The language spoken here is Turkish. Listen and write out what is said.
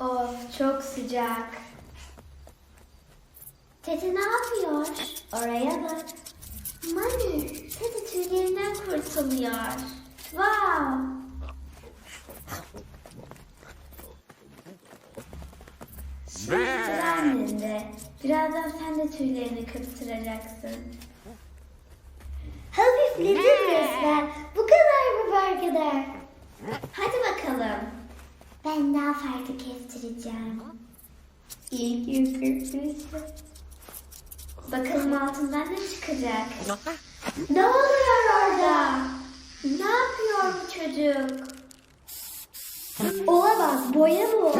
Of çok sıcak. Tete ne yapıyor? Oraya bak. Mani, Tete tüylerinden kurtuluyor. Wow. Şimdi sıra annende. Birazdan sen de tüylerini kırptıracaksın. Hafifledim resmen. Hadi bakalım. Ben daha farklı kestireceğim. İyi ki. Bakalım altından ne çıkacak? Ne oluyor orada? Ne yapıyor bu çocuk? Olamaz, boya bu.